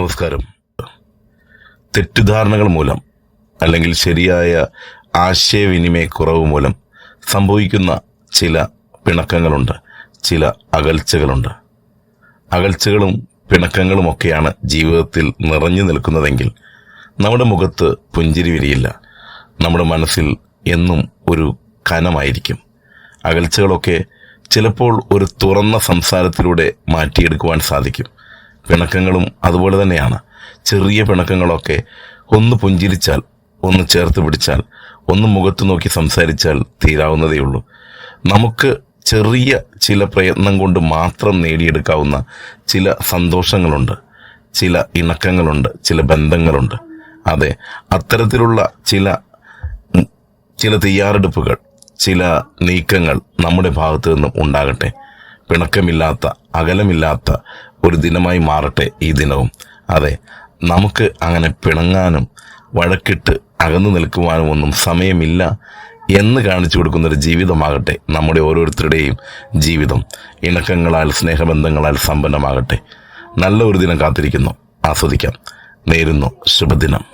നമസ്കാരം. തെറ്റിദ്ധാരണകൾ മൂലം അല്ലെങ്കിൽ ശരിയായ ആശയവിനിമയക്കുറവ് മൂലം സംഭവിക്കുന്ന ചില പിണക്കങ്ങളുണ്ട് ചില അകൽച്ചകളുണ്ട്. അകൽച്ചകളും പിണക്കങ്ങളുമൊക്കെയാണ് ജീവിതത്തിൽ നിറഞ്ഞു നിൽക്കുന്നതെങ്കിൽ നമ്മുടെ മുഖത്ത് പുഞ്ചിരി വിരിയില്ല. നമ്മുടെ മനസ്സിൽ എന്നും ഒരു കനമായിരിക്കും. അകൽച്ചകളൊക്കെ ചിലപ്പോൾ ഒരു തുറന്ന സംസാരത്തിലൂടെ മാറ്റിയെടുക്കുവാൻ സാധിക്കും. പിണക്കങ്ങളും അതുപോലെ തന്നെയാണ്. ചെറിയ പിണക്കങ്ങളൊക്കെ ഒന്ന് പുഞ്ചിരിച്ചാൽ ഒന്ന് ചേർത്ത് പിടിച്ചാൽ ഒന്ന് മുഖത്ത് നോക്കി സംസാരിച്ചാൽ തീരാവുന്നതേയുള്ളൂ നമുക്ക് ചെറിയ ചില പ്രയത്നം കൊണ്ട് മാത്രം നേടിയെടുക്കാവുന്ന ചില സന്തോഷങ്ങളുണ്ട് ചില ഇണക്കങ്ങളുണ്ട് ചില ബന്ധങ്ങളുണ്ട്. അതെ അത്തരത്തിലുള്ള ചില ചില തയ്യാറെടുപ്പുകൾ ചില നീക്കങ്ങൾ നമ്മുടെ ഭാഗത്തു നിന്നും ഉണ്ടാകട്ടെ. പിണക്കമില്ലാത്ത അകലമില്ലാത്ത ഒരു ദിനമായി മാറട്ടെ ഈ ദിനവും. അതെ നമുക്ക് അങ്ങനെ പിണങ്ങാനും വഴക്കിട്ട് അകന്നു നിൽക്കുവാനും ഒന്നും സമയമില്ല എന്ന് കാണിച്ചു കൊടുക്കുന്ന ഒരു ജീവിതമാകട്ടെ നമ്മുടെ ഓരോരുത്തരുടെയും ജീവിതം. ഇണക്കങ്ങളാൽ സ്നേഹബന്ധങ്ങളാൽ സമ്പന്നമാകട്ടെ. നല്ല ഒരു ദിനം കാത്തിരിക്കുന്നു. ആസ്വദിക്കാം. നേരുന്നു. ശുഭദിനം.